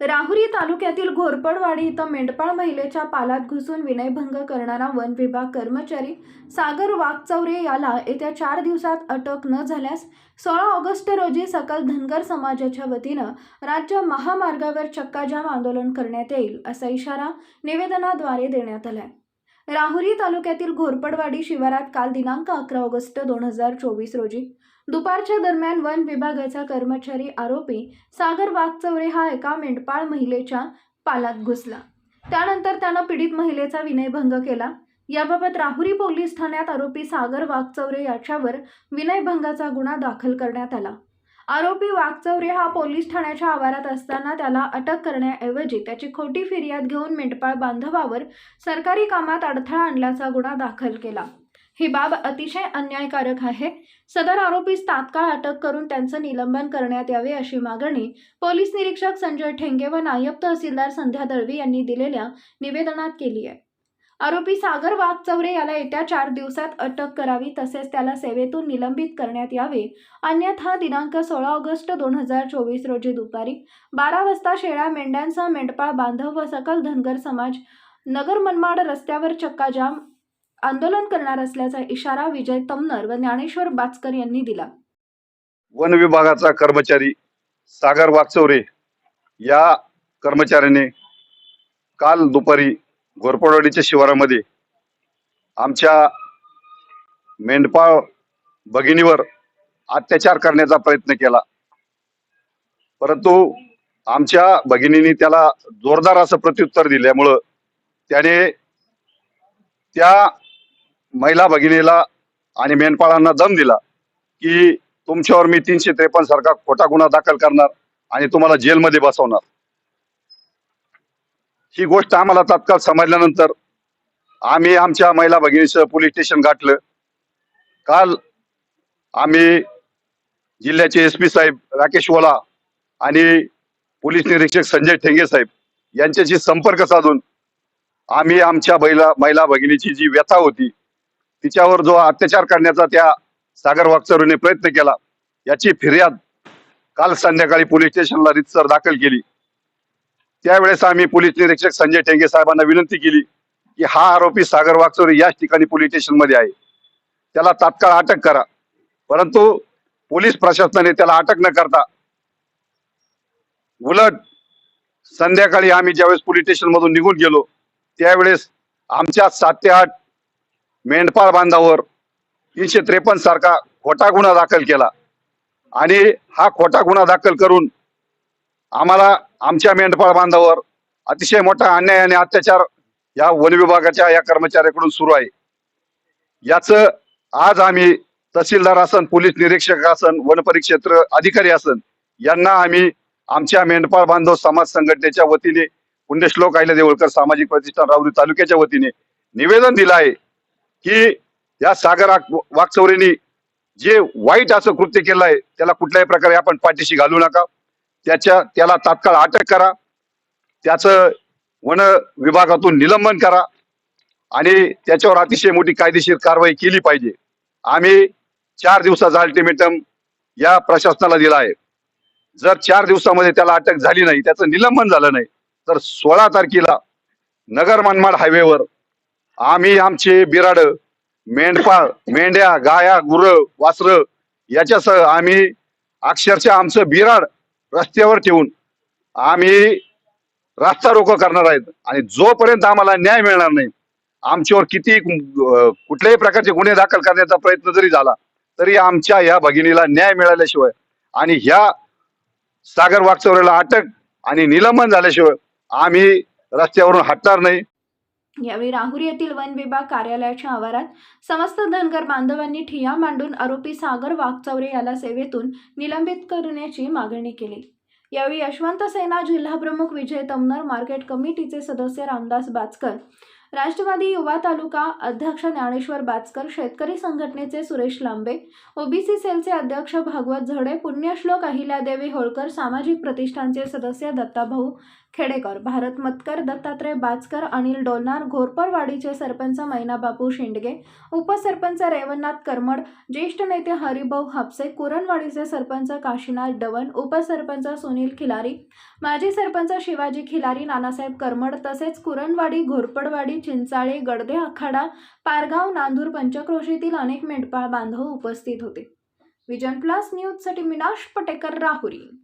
राहुरी तालुक्यातील घोरपडवाडी इथं मेंढपाळ महिलेच्या पालात घुसून विनयभंग करणारा वन विभाग कर्मचारी सागर वाघचौरे याला येत्या चार दिवसात अटक न झाल्यास सोळा ऑगस्ट रोजी सकल धनगर समाजाच्या वतीनं राज्य महामार्गावर चक्काजाम आंदोलन करण्यात येईल असा इशारा निवेदनाद्वारे देण्यात आलाय. राहुरी तालुक्यातील घोरपडवाडी शिवारात काल दिनांक अकरा ऑगस्ट दोन हजार चोवीस रोजी. दुपारच्या दरम्यान वन विभागाचा कर्मचारी आरोपी सागर वाघचौरे हा एका मेंढपाळ महिलेच्या पालात घुसला. त्यानंतर त्यानं पीडित महिलेचा विनयभंग केला. याबाबत राहुरी पोलीस ठाण्यात आरोपी सागर वाघचौरे याच्यावर विनयभंगाचा गुन्हा दाखल करण्यात आला. आरोपी वाघचौरे हा पोलीस ठाण्याच्या आवारात असताना त्याला अटक करण्याऐवजी त्याची खोटी फिर्याद घेऊन मेंढपाळ बांधवावर सरकारी कामात अडथळा आणल्याचा गुन्हा दाखल केला. ही बाब अतिशय अन्यायकारक आहे. सदर आरोपीस तात्काळ अटक करून त्यांचं निलंबन करण्यात यावे अशी मागणी पोलीस निरीक्षक संजय ठेंगे व नायब तहसीलदार संध्या दळवी यांनी दिलेल्या निवेदनात केली आहे. आरोपी सागर वाघचौरे याला येत्या चार दिवसात अटक करावी तसेच त्याला सेवेतून निलंबित करण्यात यावे. अन्यथा दिनांक सोळा ऑगस्ट दोन हजार चोवीस रोजी दुपारी बारा वाजता शेळ्या मेंढ्यांचा मेंढपाळ बांधव व सकल धनगर समाज नगर मनमाड रस्त्यावर चक्काजाम आंदोलन करणार असल्याचा इशारा विजय तमनर व ज्ञानेश्वर बाचकर यांनी दिला. वन विभागाचा कर्मचारी सागर वाघचौरे या कर्मचाऱ्याने काल दुपारी घोरपडवाडीच्या शिवारामध्ये आमच्या मेंढपाळ भगिनीवर अत्याचार करण्याचा प्रयत्न केला. परंतु आमच्या भगिनीने त्याला जोरदार असं प्रत्युत्तर दिल्यामुळं त्याने त्या महिला भगिनीला आणि मेंढपाळांना दम दिला की तुमच्यावर मी तीनशे त्रेपन्न सारखा खोटा गुन्हा दाखल करणार आणि तुम्हाला जेलमध्ये बसवणार. ही गोष्ट आम्हाला तात्काळ समजल्यानंतर आम्ही आमच्या महिला भगिनीचं पोलीस स्टेशन गाठलं. काल आम्ही जिल्ह्याचे एस पी साहेब राकेश ओला आणि पोलीस निरीक्षक संजय ठेंगे साहेब यांच्याशी संपर्क साधून आम्ही आमच्या महिला महिला भगिनीची जी व्यथा होती तिच्यावर जो अत्याचार करण्याचा त्या सागर वागचौरीने प्रयत्न केला याची फिर्याद काल संध्याकाळी पोलीस स्टेशनला रितसर दाखल केली. त्यावेळेस आम्ही पोलीस निरीक्षक संजय टेंगे साहेबांना विनंती केली की हा आरोपी सागर वागचौरे याच ठिकाणी पोलीस स्टेशनमध्ये आहे. त्याला तात्काळ अटक करा. परंतु पोलीस प्रशासनाने त्याला अटक न करता उलट संध्याकाळी आम्ही ज्यावेळेस पोलीस स्टेशन मधून निघून गेलो त्यावेळेस आमच्या सात ते आठ मेंढपाळ बांधावर तीनशे त्रेपन्न सारखा खोटा गुन्हा दाखल केला. आणि हा खोटा गुन्हा दाखल करून आम्हाला आमच्या मेंढपाळ बांधावर अतिशय मोठा अन्याय आणि अत्याचार या वन विभागाच्या या कर्मचाऱ्याकडून सुरू आहे. याच आज आम्ही तहसीलदार असन पोलीस निरीक्षक असन वन परिक्षेत्र अधिकारी असन यांना आम्ही आमच्या मेंढपाळ बांधव समाज संघटनेच्या वतीने पुण्यश्लोक आयला देवळकर सामाजिक प्रतिष्ठान रावरी तालुक्याच्या वतीने निवेदन दिलं आहे की या सागर वाघचौरेनी जे वाईट असं कृत्य केलं आहे त्याला कुठल्याही प्रकारे आपण पाठीशी घालू नका. त्याच्या त्याला तात्काळ अटक करा. त्याचं वन विभागातून निलंबन करा. आणि त्याच्यावर अतिशय मोठी कायदेशीर कारवाई केली पाहिजे. आम्ही चार दिवसाचा अल्टिमेटम या प्रशासनाला दिला आहे. जर चार दिवसामध्ये त्याला अटक झाली नाही त्याचं निलंबन झालं नाही तर सोळा तारखेला नगर मनमाड हायवेवर आम्ही आमचे बिराड मेंढपाळ मेंढ्या गाया गुरं वासरं याच्यासह आम्ही अक्षरशः आमचं बिराड रस्त्यावर ठेवून आम्ही रास्ता रोको करणार आहेत. आणि जोपर्यंत आम्हाला न्याय मिळणार नाही आमच्यावर किती कुठल्याही प्रकारचे गुन्हे दाखल करण्याचा प्रयत्न जरी झाला तरी आमच्या ह्या भगिनीला न्याय मिळाल्याशिवाय आणि ह्या सागर वागचौरेला अटक आणि निलंबन झाल्याशिवाय आम्ही रस्त्यावरून हटणार नाही. यावेळी राहुरी येथील वन विभाग कार्यालयाच्या आवारात समस्त धनगर बांधवांनी ठिया मांडून आरोपी सागर वाघचौरे याला सेवेतून निलंबित करण्याची मागणी केली. यावेळी यशवंत सेना जिल्हाप्रमुख विजय तमनर मार्केट कमिटीचे सदस्य रामदास बाचकर राष्ट्रवादी युवा तालुका अध्यक्ष ज्ञानेश्वर बाचकर शेतकरी संघटनेचे सुरेश लांबे ओबीसी सेलचे अध्यक्ष भागवत झडे पुण्यश्लोक अहिल्यादेवी होळकर सामाजिक प्रतिष्ठानचे सदस्य दत्ताभाऊ खेडेकर भारत मतकर दत्तात्रय बाचकर अनिल डोलनार घोरपडवाडीचे सरपंच मैनाबापू शेंडगे उपसरपंच रेवणनाथ करमड ज्येष्ठ नेते हरिभाऊ हापसे कुरणवाडीचे सरपंच काशीनाथ डवन उपसरपंच सुनील खिलारी माजी सरपंच शिवाजी खिलारी नानासाहेब करमड तसेच कुरणवाडी घोरपडवाडी चिंचाळे गडदे आखाडा पारगाव नांदूर पंचक्रोशीतील अनेक मेंढपाळ बांधव उपस्थित होते. विजन प्लस न्यूजसाठी मिनाश पटेकर राहुरी.